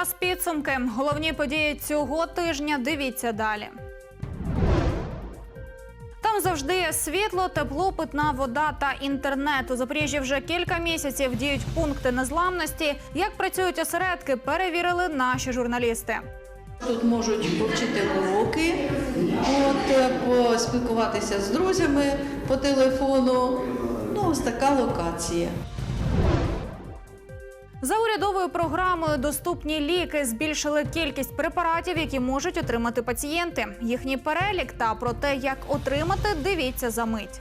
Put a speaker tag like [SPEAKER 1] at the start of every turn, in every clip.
[SPEAKER 1] час підсумки. Головні події цього тижня. Дивіться далі. Там завжди є світло, тепло, питна вода та інтернет. У Запоріжжі вже кілька місяців діють пункти незламності. Як працюють осередки, перевірили наші журналісти.
[SPEAKER 2] Тут можуть повчити уроки, е, поспілкуватися з друзями по телефону. Ну, ось така локація.
[SPEAKER 1] За урядовою програмою доступні ліки збільшили кількість препаратів, які можуть отримати пацієнти. Їхній перелік та про те, як отримати, дивіться за мить.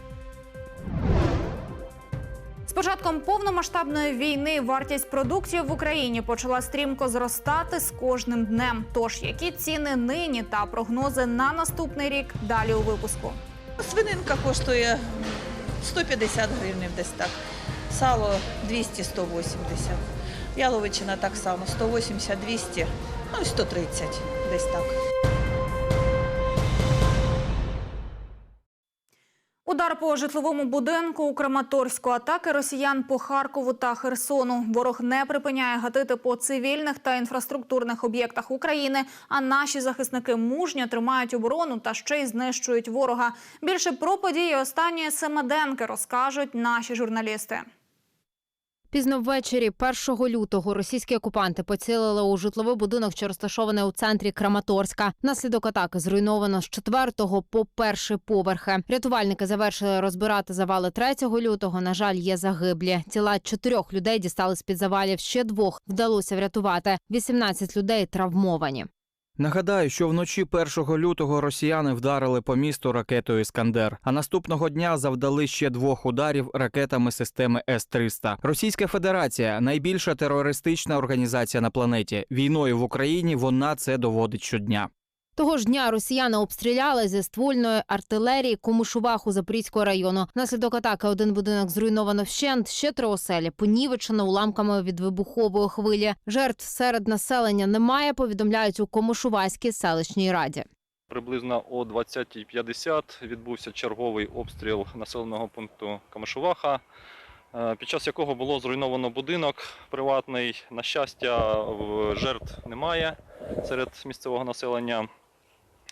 [SPEAKER 1] З початком повномасштабної війни вартість продуктів в Україні почала стрімко зростати з кожним днем. Тож які ціни нині та прогнози на наступний рік далі у випуску.
[SPEAKER 3] Свининка коштує 150 гривень десь так. Сало 200-180. Яловичина так само 180-200, ну і 130 десь так.
[SPEAKER 1] Удар по житловому будинку у Краматорську, атаки росіян по Харкову та Херсону. Ворог не припиняє гатити по цивільних та інфраструктурних об'єктах України. А наші захисники мужньо тримають оборону та ще й знищують ворога. Більше про події останньої семиденки розкажуть наші журналісти.
[SPEAKER 4] Пізно ввечері 1 лютого російські окупанти поцілили у житловий будинок, що розташований у центрі Краматорська. Наслідок атаки зруйновано з 4 по перший поверхи. Рятувальники завершили розбирати завали 3 лютого. На жаль, є загиблі. Тіла чотирьох людей дістали з під завалів. Ще двох вдалося врятувати. 18 людей травмовані.
[SPEAKER 5] Нагадаю, що вночі 1 лютого росіяни вдарили по місту ракетою Іскандер, а наступного дня завдали ще двох ударів ракетами системи С-300. Російська Федерація найбільша терористична організація на планеті. Війною в Україні вона це доводить щодня.
[SPEAKER 4] Того ж дня росіяни обстріляли зі ствольної артилерії Комушуваху Запорізького району. Внаслідок атаки один будинок зруйновано вщент, ще три оселі понівечено уламками від вибухової хвилі. Жертв серед населення немає. Повідомляють у Комушуваській селищній раді.
[SPEAKER 6] Приблизно о 20.50 відбувся черговий обстріл населеного пункту Камишуваха, е, під час якого було зруйновано будинок приватний. На щастя, жертв немає серед місцевого населення.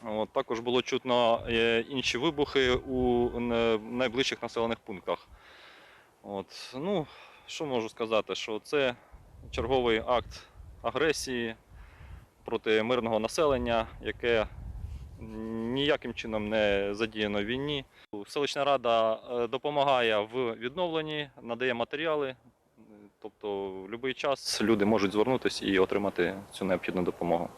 [SPEAKER 6] От, також було чутно е, інші вибухи у найближчих населених пунктах. От, ну, що можу сказати, що це черговий акт агресії проти мирного населення, яке ніяким чином не задіяно в війні. Селищна рада е, допомагає в відновленні, надає матеріали. Тобто, в будь-який час люди можуть звернутися і отримати цю необхідну допомогу.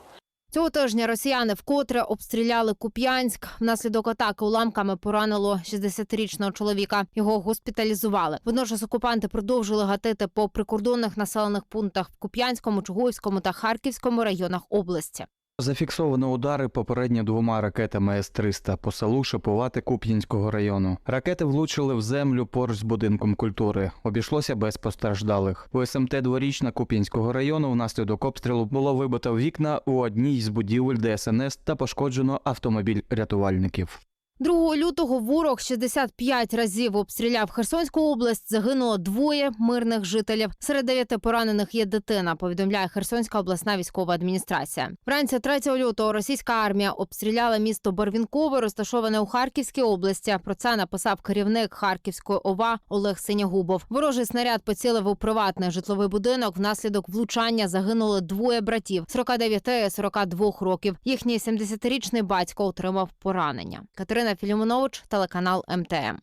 [SPEAKER 4] Цього тижня росіяни вкотре обстріляли Куп'янськ. Внаслідок атаки уламками поранило 60-річного чоловіка. Його госпіталізували. Водночас окупанти продовжили гатити по прикордонних населених пунктах в Куп'янському, Чугуївському та Харківському районах області.
[SPEAKER 5] Зафіксовано удари попередньо двома ракетами С-300 по селу Шипувати Куп'янського району. Ракети влучили в землю поруч з будинком культури. Обійшлося без постраждалих. У СМТ дворічна Куп'янського району внаслідок обстрілу було вибито вікна у одній з будівель ДСНС та пошкоджено автомобіль рятувальників.
[SPEAKER 4] 2 лютого ворог 65 разів обстріляв Херсонську область. Загинуло двоє мирних жителів. Серед дев'яти поранених є дитина. Повідомляє Херсонська обласна військова адміністрація. Вранці 3 лютого російська армія обстріляла місто Барвінкове, розташоване у Харківській області. Про це написав керівник Харківської ОВА Олег Синягубов. Ворожий снаряд поцілив у приватний житловий будинок. Внаслідок влучання загинули двоє братів 49 і 42 років. Їхній 70-річний батько отримав поранення. Катерина Філімонович, телеканал МТМ.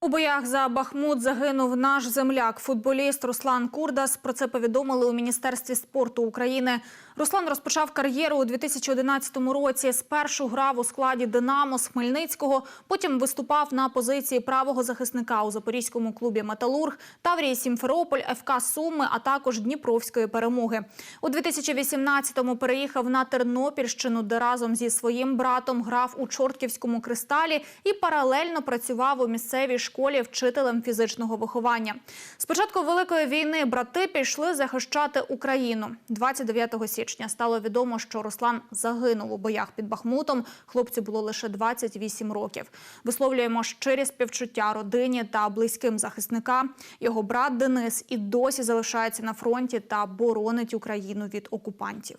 [SPEAKER 1] У боях за Бахмут загинув наш земляк, футболіст Руслан Курдас. Про це повідомили у Міністерстві спорту України. Руслан розпочав кар'єру у 2011 році. Спершу грав у складі Динамо з Хмельницького, потім виступав на позиції правого захисника у запорізькому клубі Металург, Таврії Сімферополь, ФК Суми, а також Дніпровської перемоги. У 2018-му переїхав на Тернопільщину, де разом зі своїм братом грав у Чортківському кристалі і паралельно працював у місцевій школі вчителем фізичного виховання. З початку великої війни брати пішли захищати Україну 29 січня. Січня стало відомо, що Руслан загинув у боях під Бахмутом. Хлопцю було лише 28 років. Висловлюємо щирі співчуття родині та близьким захисника. Його брат Денис і досі залишається на фронті та боронить Україну від окупантів.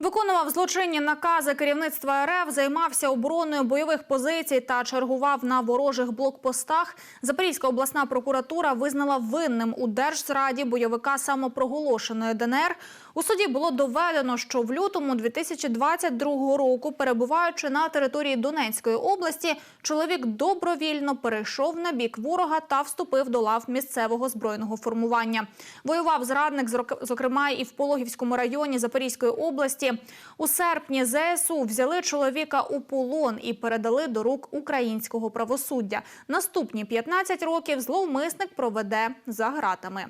[SPEAKER 1] Виконував злочинні накази керівництва РФ, займався обороною бойових позицій та чергував на ворожих блокпостах. Запорізька обласна прокуратура визнала винним у держзраді бойовика самопроголошеної ДНР. У суді було доведено, що в лютому 2022 року, перебуваючи на території Донецької області, чоловік добровільно перейшов на бік ворога та вступив до лав місцевого збройного формування. Воював зрадник, зокрема, і в Пологівському районі Запорізької області. У серпні ЗСУ взяли чоловіка у полон і передали до рук українського правосуддя. Наступні 15 років зловмисник проведе за ґратами.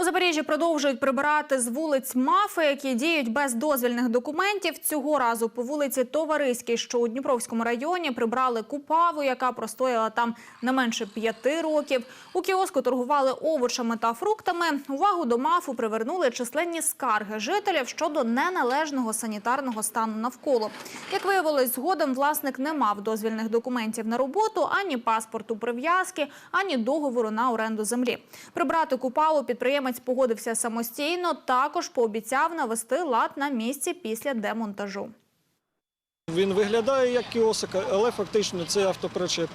[SPEAKER 1] У Запоріжжі продовжують прибирати з вулиць мафи, які діють без дозвільних документів. Цього разу по вулиці Товариській, що у Дніпровському районі, прибрали купаву, яка простояла там не менше п'яти років. У кіоску торгували овочами та фруктами. Увагу до мафу привернули численні скарги жителів щодо неналежного санітарного стану навколо. Як виявилось, згодом власник не мав дозвільних документів на роботу, ані паспорту прив'язки, ані договору на оренду землі. Прибрати купаву підприємець погодився самостійно. Також пообіцяв навести лад на місці після демонтажу.
[SPEAKER 7] Він виглядає як кіосик, але фактично це автопричеп.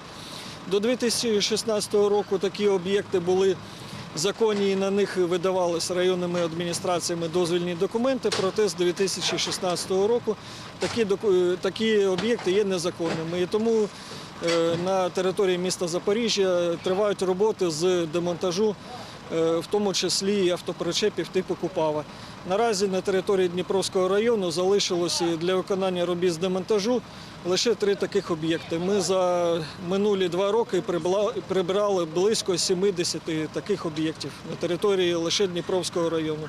[SPEAKER 7] До 2016 року такі об'єкти були законні і на них видавалися районними адміністраціями дозвільні документи. Проте з 2016 року такі, такі об'єкти є незаконними. І тому е, на території міста Запоріжжя тривають роботи з демонтажу, в тому числі і автопричепів типу Купава. Наразі на території Дніпровського району залишилося для виконання робіт з демонтажу лише три таких об'єкти. Ми за минулі два роки прибрали близько 70 таких об'єктів на території лише Дніпровського району.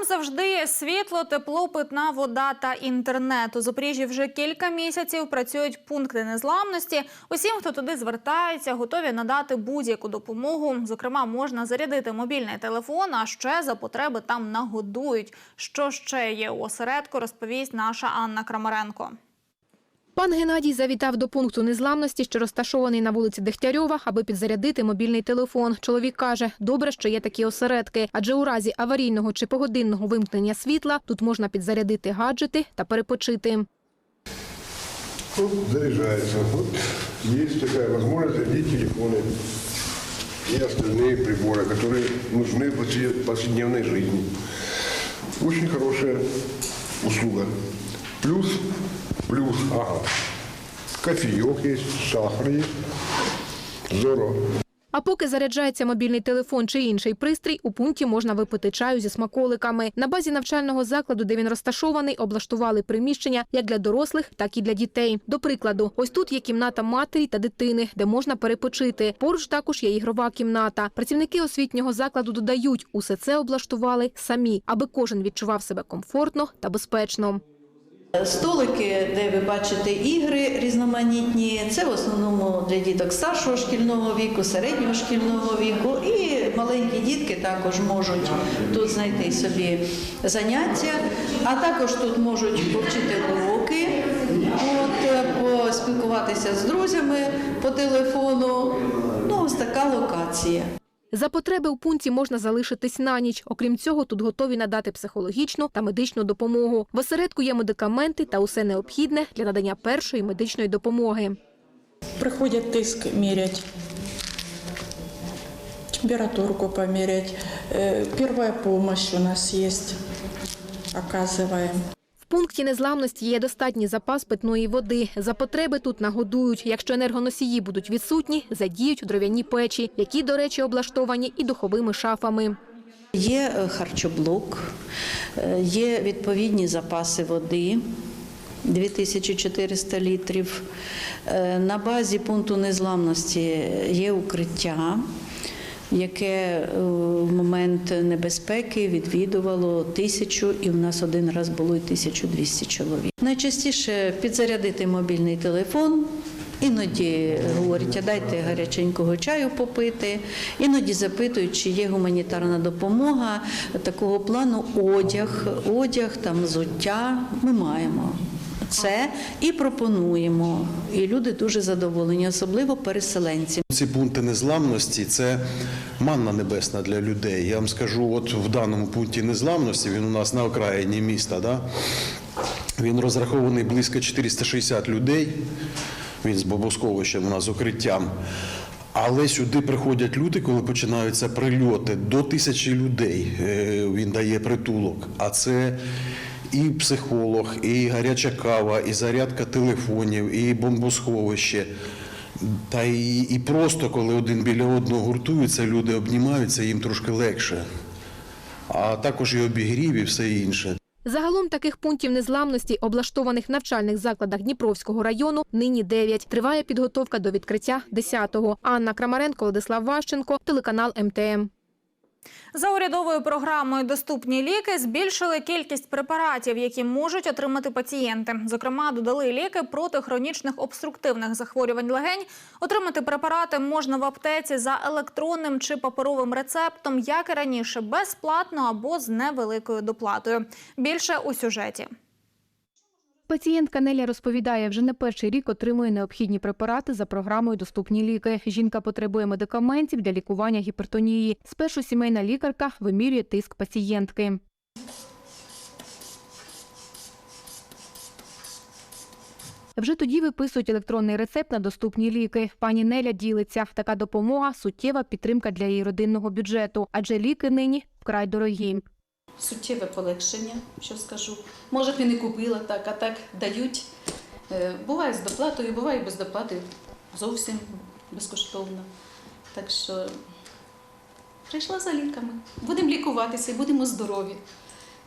[SPEAKER 1] Там завжди світло, тепло, питна вода та інтернет. У Запоріжжі вже кілька місяців працюють пункти незламності. Усім, хто туди звертається, готові надати будь-яку допомогу. Зокрема, можна зарядити мобільний телефон, а ще за потреби там нагодують. Що ще є у осередку, розповість наша Анна Крамаренко.
[SPEAKER 8] Пан Геннадій завітав до пункту незламності, що розташований на вулиці Дегтярьова, аби підзарядити мобільний телефон. Чоловік каже, добре, що є такі осередки, адже у разі аварійного чи погодинного вимкнення світла тут можна підзарядити гаджети та перепочити.
[SPEAKER 9] Вот заряжается. Вот есть такая возможность зарядить телефоны и остальные приборы, которые нужны в повсе- повседневной жизни. Очень хорошая услуга. Плюс, плюс, ага. Кофеек есть, сахар есть. Здорово.
[SPEAKER 8] А поки заряджається мобільний телефон чи інший пристрій, у пункті можна випити чаю зі смаколиками. На базі навчального закладу, де він розташований, облаштували приміщення як для дорослих, так і для дітей. До прикладу, ось тут є кімната матері та дитини, де можна перепочити. Поруч також є ігрова кімната. Працівники освітнього закладу додають, усе це облаштували самі, аби кожен відчував себе комфортно та безпечно.
[SPEAKER 2] Столики, де ви бачите ігри різноманітні, це в основному для діток старшого шкільного віку, середнього шкільного віку, і маленькі дітки також можуть тут знайти собі заняття, а також тут можуть повчити уроки, от, поспілкуватися з друзями по телефону. Ну, ось така локація.
[SPEAKER 8] За потреби у пункті можна залишитись на ніч. Окрім цього, тут готові надати психологічну та медичну допомогу. В осередку є медикаменти та усе необхідне для надання першої медичної допомоги.
[SPEAKER 10] Приходят тиск мерять, температурку померять. Э, Первая помощь у нас есть, оказываем.
[SPEAKER 8] Пункті незламності є достатній запас питної води. За потреби тут нагодують. Якщо енергоносії будуть відсутні, задіють дров'яні печі, які, до речі, облаштовані і духовими шафами.
[SPEAKER 2] Є е, харчоблок, е, є відповідні запаси води. 2400 літрів. Е, На базі пункту незламності є укриття, яке е, в момент небезпеки відвідувало тисячу, і в нас один раз було і 1200 чоловік. Найчастіше підзарядити мобільний телефон, Іноді говорять, а дайте гаряченького чаю попити. Іноді запитують, чи є гуманітарна допомога такого плану одяг, одяг, там взуття. Ми маємо це і пропонуємо. І люди дуже задоволені, особливо переселенці.
[SPEAKER 11] Ці пункти незламності це манна небесна для людей. Я вам скажу, от в даному пункті незламності він у нас на окраїні міста. Да? Він розрахований близько 460 людей. Він з бобосховищем у нас з укриттям. Але сюди приходять люди, коли починаються прильоти до тисячі людей. е, Він дає притулок. А це і психолог, і гаряча кава, і зарядка телефонів, і бомбосховище. Та і, і просто коли один біля одного гуртуються, люди обнімаються, їм трошки легше. А також і обігрів, і все інше.
[SPEAKER 8] Загалом таких пунктів незламності, облаштованих в навчальних закладах Дніпровського району, нині 9. Триває підготовка до відкриття 10-го. Анна Крамаренко, Владислав Ващенко, телеканал МТМ.
[SPEAKER 1] За урядовою програмою Доступні ліки збільшили кількість препаратів, які можуть отримати пацієнти. Зокрема, додали ліки проти хронічних обструктивних захворювань легень. Отримати препарати можна в аптеці за електронним чи паперовим рецептом, як і раніше, безплатно або з невеликою доплатою. Більше у сюжеті.
[SPEAKER 8] Пацієнтка Неля розповідає, вже не перший рік отримує необхідні препарати за програмою Доступні ліки. Жінка потребує медикаментів для лікування гіпертонії. Спершу сімейна лікарка вимірює тиск пацієнтки. Вже тоді виписують електронний рецепт на доступні ліки. Пані Неля ділиться. Така допомога суттєва підтримка для її родинного бюджету, адже ліки нині вкрай дорогі.
[SPEAKER 12] Суттєве полегшення, що скажу. Може б і не купила так, а так дають. Е, Буває з доплатою, буває без доплати зовсім безкоштовно. Так що прийшла за ліками. Будемо лікуватися і будемо здорові.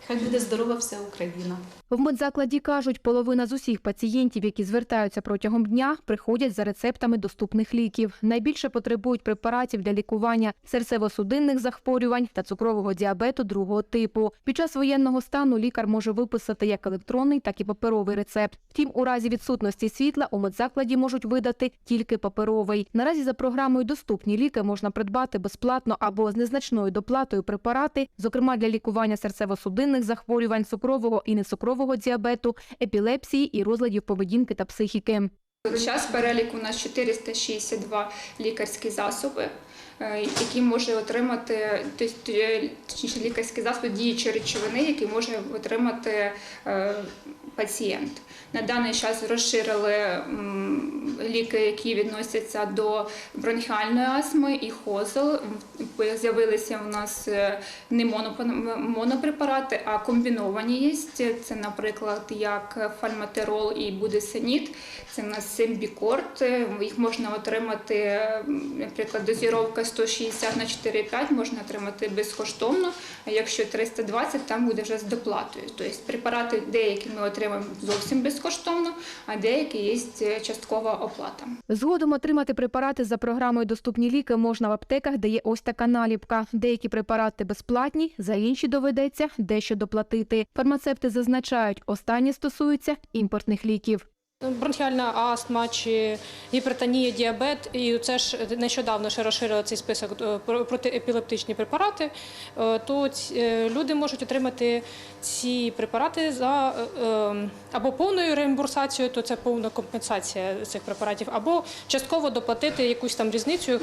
[SPEAKER 12] Хай буде здорова вся Україна.
[SPEAKER 8] В медзакладі кажуть, половина з усіх пацієнтів, які звертаються протягом дня, приходять за рецептами доступних ліків. Найбільше потребують препаратів для лікування серцево-судинних захворювань та цукрового діабету другого типу. Під час воєнного стану лікар може виписати як електронний, так і паперовий рецепт. Втім, у разі відсутності світла у медзакладі можуть видати тільки паперовий. Наразі за програмою доступні ліки можна придбати безплатно або з незначною доплатою препарати, зокрема для лікування серцево-судинних захворювань, цукрового і нецукрового діабету, епілепсії і розладів поведінки та психіки.
[SPEAKER 13] Зараз перелік у нас 462 лікарські засоби, е, які може отримати е, точніше лікарські засоби діючі речовини, які може отримати е, пацієнт. На даний час розширили ліки, які відносяться до бронхіальної астми і хозел. З'явилися у нас е, не монопрепарати, а комбіновані є. Це, наприклад, як фальматерол і будесеніт. Це в нас симбікорт. Їх можна отримати, е, наприклад, дозіровка 160 на 4,5 можна отримати безкоштовно. А якщо 320, там буде вже з доплатою. Тобто препарати деякі ми отримаємо зовсім безкоштовно, а деякі є часткова оплата.
[SPEAKER 8] Згодом отримати препарати за програмою Доступні ліки можна в аптеках, де є ось така наліпка. Деякі препарати безплатні, за інші доведеться дещо доплатити. Фармацевти зазначають, останні стосуються імпортних ліків.
[SPEAKER 14] Бронхіальна астма чи гіпертонія, діабет, і це ж нещодавно ще розширили цей список е, про- протиепілептичні препарати. е, То е, люди можуть отримати ці препарати за е, е, або повною реімбурсацією, то це повна компенсація цих препаратів, або частково доплатити якусь там різницю.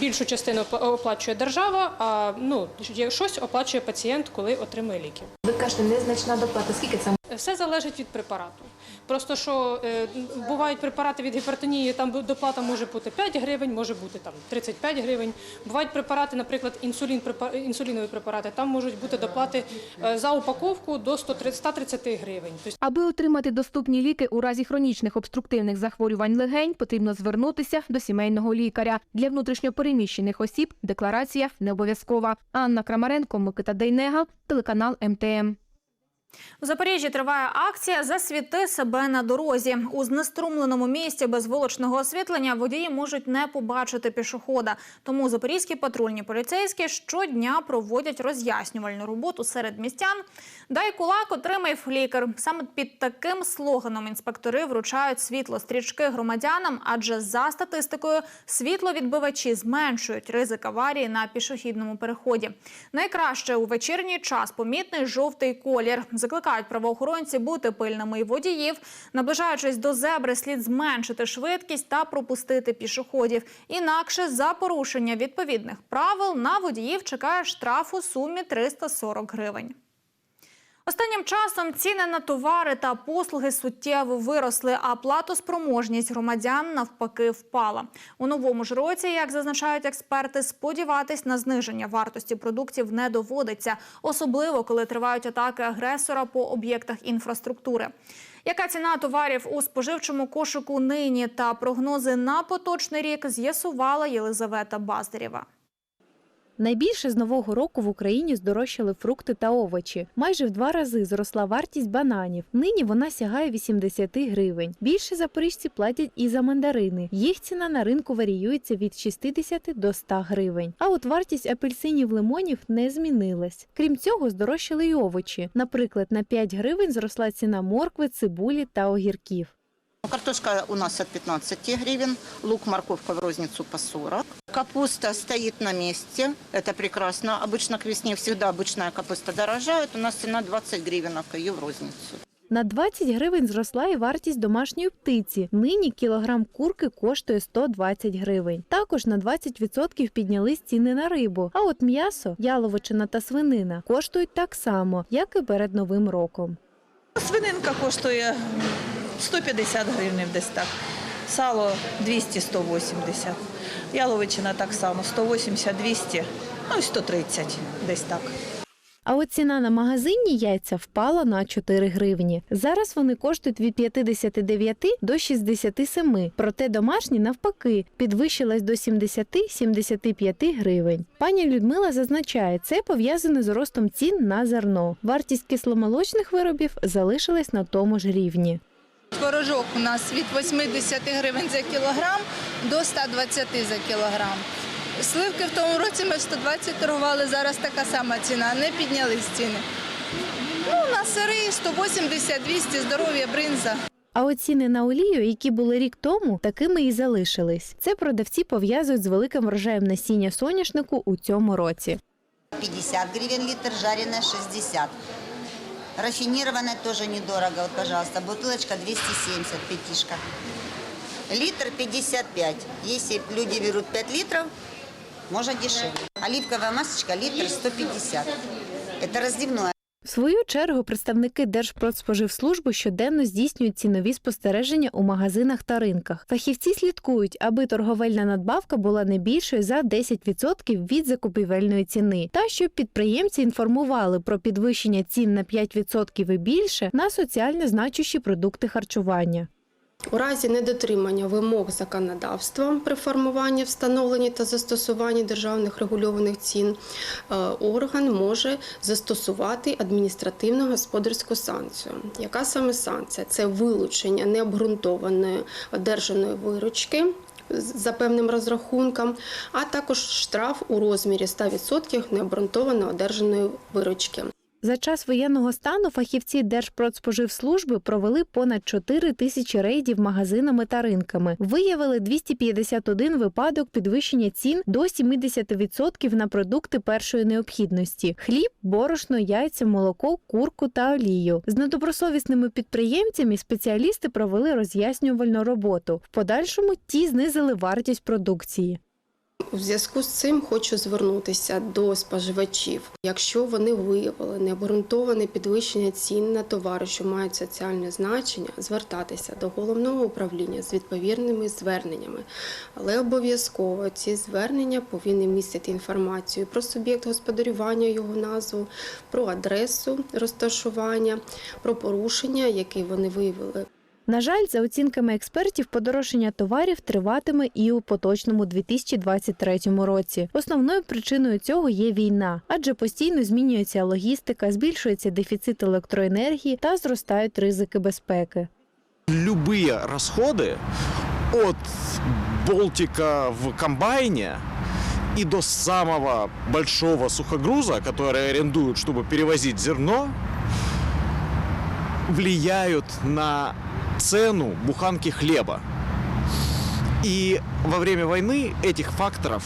[SPEAKER 14] Більшу частину опла- оплачує держава, а ну щось оплачує пацієнт, коли отримує ліки.
[SPEAKER 8] Ви кажете, незначна доплата. Скільки це?
[SPEAKER 14] Все залежить від препарату. Просто що е, бувають препарати від гіпертонії, там доплата може бути 5 гривень, може бути там 35 гривень. Бувають препарати, наприклад, інсулін, інсулінові препарати, там можуть бути доплати е, за упаковку до 130 130 гривень. Тобто
[SPEAKER 8] Аби отримати доступні ліки у разі хронічних обструктивних захворювань легень, потрібно звернутися до сімейного лікаря. Для внутрішньопереміщених осіб декларація не обов'язкова. Анна Крамаренко, Микита Дейнега, телеканал МТМ.
[SPEAKER 1] У Запоріжжі триває акція Засвіти себе на дорозі. У знеструмленому місті без вуличного освітлення водії можуть не побачити пішохода. Тому запорізькі патрульні поліцейські щодня проводять роз'яснювальну роботу серед містян. Дай кулак, отримай флікер. Саме під таким слоганом інспектори вручають світло стрічки громадянам, адже за статистикою світловідбивачі зменшують ризик аварії на пішохідному переході. Найкраще у вечірній час помітний жовтий колір. Закликають правоохоронці бути пильними і водіїв. Наближаючись до зебри, слід зменшити швидкість та пропустити пішоходів. Інакше за порушення відповідних правил на водіїв чекає штраф у сумі 340 гривень. Останнім часом ціни на товари та послуги суттєво виросли, а платоспроможність громадян навпаки впала. У новому ж році, як зазначають експерти, сподіватись на зниження вартості продуктів не доводиться, особливо коли тривають атаки агресора по об'єктах інфраструктури. Яка ціна товарів у споживчому кошику нині та прогнози на поточний рік з'ясувала Єлизавета Баздарєва.
[SPEAKER 15] Найбільше з нового року в Україні здорожчали фрукти та овочі. Майже в два рази зросла вартість бананів. Нині вона сягає 80 гривень. Більше запоріжці платять і за мандарини. Їх ціна на ринку варіюється від 60 до 100 гривень. А от вартість апельсинів лимонів не змінилась. Крім цього, здорожчали й овочі. Наприклад, на 5 гривень зросла ціна моркви, цибулі та огірків.
[SPEAKER 16] Картошка у нас от 15 гривен, лук, морковка в розницу по 40. Капуста стоит на месте, это прекрасно. Обычно к весне всегда обычная капуста дорожает, у нас цена 20 гривен ее в розницу.
[SPEAKER 15] На 20 гривень зросла і вартість домашньої птиці. Нині кілограм курки коштує 120 гривень. Також на 20% піднялись ціни на рибу. А от м'ясо, яловичина та свинина коштують так само, як і перед новим роком.
[SPEAKER 3] Свининка коштує 150 гривень десь так. Сало 200-180. Яловичина так само 180-200, ну і 130 десь так.
[SPEAKER 15] А от ціна на магазинні яйця впала на 4 гривні. Зараз вони коштують від 59 до 67, проте домашні навпаки підвищилась до 70-75 гривень. Пані Людмила зазначає, це пов'язане з ростом цін на зерно. Вартість кисломолочних виробів залишилась на тому ж рівні.
[SPEAKER 17] Творожок у нас від 80 гривень за кілограм до 120 за кілограм. Сливки в тому році ми 120 торгували, зараз така сама ціна, не піднялись ціни. Ну, на сири 180-200, здоров'я, бринза.
[SPEAKER 15] А от ціни на олію, які були рік тому, такими і залишились. Це продавці пов'язують з великим врожаєм насіння соняшнику у цьому році.
[SPEAKER 18] 50 гривен литр, жареная 60. Рафинированная тоже недорого. Вот, пожалуйста, бутылочка 270, пятишка. Литр 55. Если люди берут 5 литров, можно дешевле. Оливковая масочка литр 150. Это разливное.
[SPEAKER 15] В свою чергу представники Держпродспоживслужби щоденно здійснюють цінові спостереження у магазинах та ринках. Фахівці слідкують, аби торговельна надбавка була не більшою за 10% від закупівельної ціни, та щоб підприємці інформували про підвищення цін на 5% і більше на соціально значущі продукти харчування.
[SPEAKER 19] У разі недотримання вимог законодавства при формуванні, встановленні та застосуванні державних регульованих цін е, орган може застосувати адміністративну господарську санкцію. Яка саме санкція? Це вилучення необґрунтованої одержаної виручки. За певним розрахунком, а також штраф у розмірі 100% необґрунтовано одержаної виручки.
[SPEAKER 15] За час воєнного стану фахівці Держпродспоживслужби провели понад 4 тисячі рейдів магазинами та ринками. Виявили 251 випадок підвищення цін до 70% на продукти першої необхідності: хліб, борошно, яйця, молоко, курку та олію. З недобросовісними підприємцями спеціалісти провели роз'яснювальну роботу. В подальшому ті знизили вартість продукції.
[SPEAKER 19] У зв'язку з цим хочу звернутися до споживачів. Якщо вони виявили необґрунтоване підвищення цін на товари, що мають соціальне значення, звертатися до головного управління з відповідними зверненнями. Але обов'язково ці звернення повинні містити інформацію про суб'єкт господарювання, його назву, про адресу розташування, про порушення, які вони виявили.
[SPEAKER 15] На жаль, за оцінками експертів, подорожчання товарів триватиме і у поточному 2023 році. Основною причиною цього є війна, адже постійно змінюється логістика, збільшується дефіцит електроенергії та зростають ризики безпеки.
[SPEAKER 20] любые расходы от болтика в комбайне и до самого большого сухогруза, который арендуют, чтобы перевозить зерно, влияют на цену буханки хлеба. И во время войны этих факторов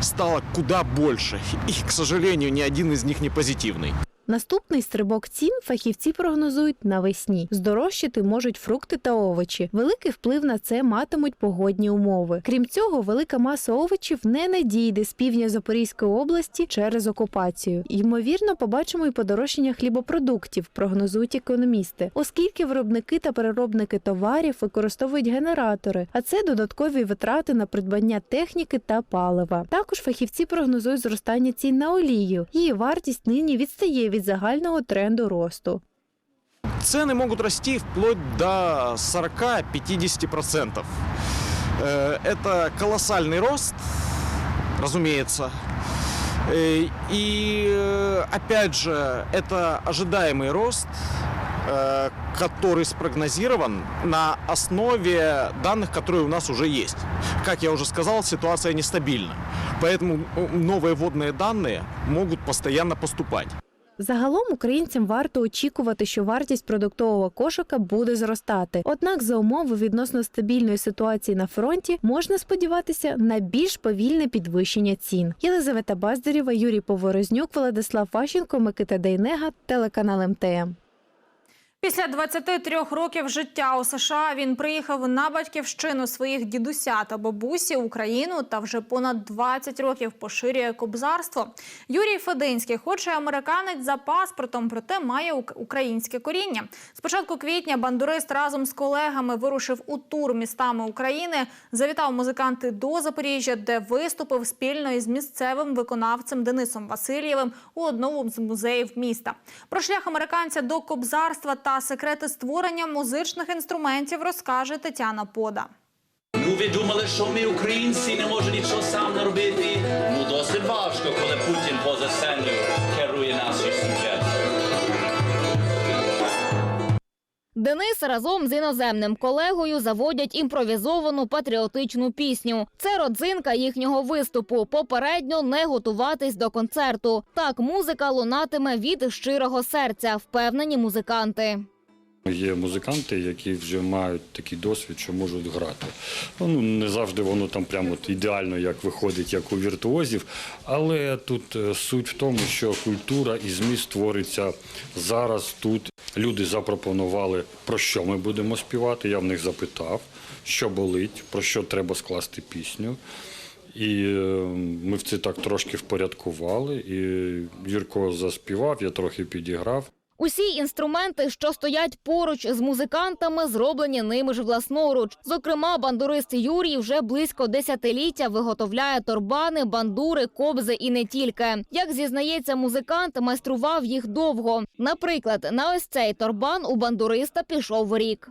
[SPEAKER 20] стало куда больше. И, к сожалению, ни один из них не позитивный.
[SPEAKER 15] Наступний стрибок цін фахівці прогнозують навесні. Здорожчати можуть фрукти та овочі. Великий вплив на це матимуть погодні умови. Крім цього, велика маса овочів не надійде з півдня Запорізької області через окупацію. Ймовірно, побачимо і подорожчання хлібопродуктів, прогнозують економісти, оскільки виробники та переробники товарів використовують генератори, а це додаткові витрати на придбання техніки та палива. Також фахівці прогнозують зростання цін на олію. Її вартість нині відстає від загального тренду росту.
[SPEAKER 20] цены могут расти вплоть до 40-50%. Э, Это колоссальный рост, разумеется. Э, И э, опять же, это ожидаемый рост, э, который спрогнозирован на основе данных, которые у нас уже есть. Как я уже сказал, ситуация нестабильна. Поэтому э, новые водные данные могут постоянно поступать.
[SPEAKER 15] Загалом українцям варто очікувати, що вартість продуктового кошика буде зростати. Однак, за умови відносно стабільної ситуації на фронті можна сподіватися на більш повільне підвищення цін. Єлизавета Баздарєва, Юрій Поворознюк, Владислав Ващенко, Микита Дейнега, телеканал МТМ.
[SPEAKER 1] Після 23 років життя у США він приїхав на батьківщину своїх дідуся та бабусі Україну та вже понад 20 років поширює кобзарство. Юрій Фединський, хоч і американець за паспортом, проте має українське коріння. З початку квітня бандурист разом з колегами вирушив у тур містами України. Завітав музиканти до Запоріжжя, де виступив спільно із місцевим виконавцем Денисом Васильєвим у одному з музеїв міста. Про шлях американця до кобзарства та секрети створення музичних інструментів розкаже Тетяна Пода.
[SPEAKER 21] Ну, ви думали, що ми, українці, не можемо нічого сам не робити? Ну, досить важко, коли Путін поза сценою
[SPEAKER 22] Денис разом з іноземним колегою заводять імпровізовану патріотичну пісню. Це родзинка їхнього виступу. Попередньо не готуватись до концерту. Так музика лунатиме від щирого серця, впевнені музиканти.
[SPEAKER 23] Є музиканти, які вже мають такий досвід, що можуть грати. Ну, не завжди воно там прямо ідеально як виходить, як у віртуозів. Але тут е, суть в тому, що культура і зміст твориться зараз тут. Люди запропонували, про що ми будемо співати. Я в них запитав, що болить, про що треба скласти пісню. І е, ми в це так трошки впорядкували. І Юрко заспівав, я трохи підіграв.
[SPEAKER 22] Усі інструменти, що стоять поруч з музикантами, зроблені ними ж власноруч. Зокрема, бандурист Юрій вже близько десятиліття виготовляє торбани, бандури, кобзи і не тільки. Як зізнається музикант, майстрував їх довго. Наприклад, на ось цей торбан у бандуриста пішов рік.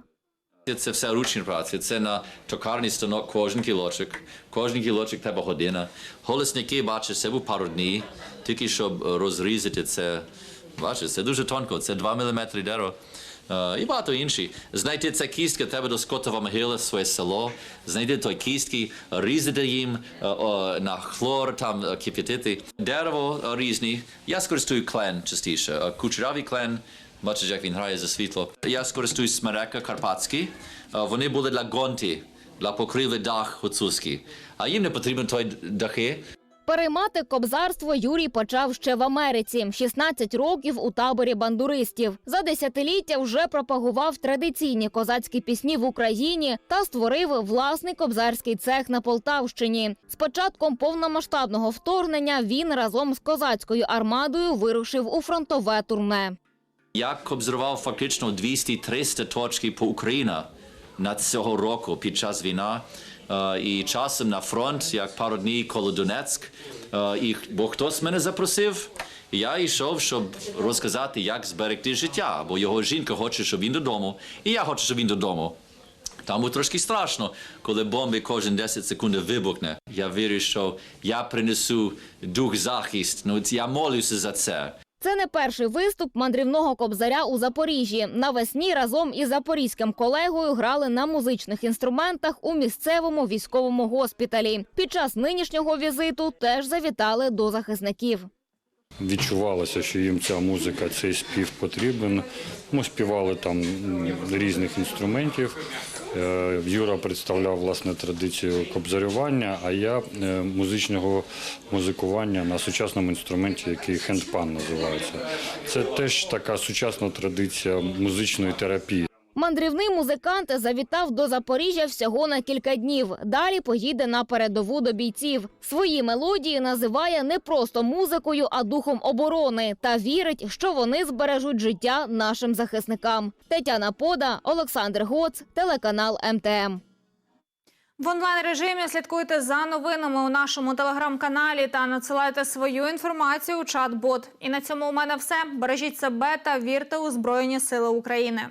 [SPEAKER 21] Це все ручні праці, це на токарний станок кожен кілочок. Кожен кілочок треба година. Голосники, бачиш, це був пару днів, тільки щоб розрізати це. Бачиш, це дуже тонко, це 2 мм дерева. Е, і багато інші. Знайти це кістки, треба до скотова могила, своє село, знайти той кістки, різати їм е, на хлор, там е, кип'ятити. Дерево е, різні. Я скористую клен частіше. Кучерявий клен, бачиш, як він грає за світло. Я скористуюсь смерека карпатський. Е, Вони були для гонти, для покриви дах гуцульський. А їм не потрібно той дахи.
[SPEAKER 22] Переймати кобзарство Юрій почав ще в Америці. 16 років у таборі бандуристів. За десятиліття вже пропагував традиційні козацькі пісні в Україні та створив власний кобзарський цех на Полтавщині. З початком повномасштабного вторгнення він разом з козацькою армадою вирушив у фронтове турне.
[SPEAKER 21] Я обзорвав фактично 200-300 точки по Україні на цього року під час війни. Е, І часом на фронт, як пару днів коло Донецьк. Е, І бо хтось мене запросив. Я йшов, щоб розказати, як зберегти життя, бо його жінка хоче, щоб він додому, і я хочу, щоб він додому. Буде трошки страшно, коли бомби кожен 10 секунд вибухне. Я вірю, що я принесу дух захист. Ну, я молюся за це.
[SPEAKER 22] Це не перший виступ мандрівного кобзаря у Запоріжжі. Навесні разом із запорізьким колегою грали на музичних інструментах у місцевому військовому госпіталі. Під час нинішнього візиту теж завітали до захисників.
[SPEAKER 23] Відчувалося, що їм ця музика, цей спів потрібен. Ми співали там різних інструментів. Е, Юра представляв власне традицію кобзарювання, а я е, музичного музикування на сучасному інструменті, який хендпан називається. Це теж така сучасна традиція музичної терапії.
[SPEAKER 22] Мандрівний музикант завітав до Запоріжжя всього на кілька днів. Далі поїде на передову до бійців. Свої мелодії називає не просто музикою, а духом оборони та вірить, що вони збережуть життя нашим захисникам. Тетяна Пода, Олександр Гоц, телеканал МТМ.
[SPEAKER 1] В онлайн режимі слідкуйте за новинами у нашому телеграм-каналі та надсилайте свою інформацію у чат-бот. І на цьому у мене все. Бережіть себе та вірте у Збройні Сили України.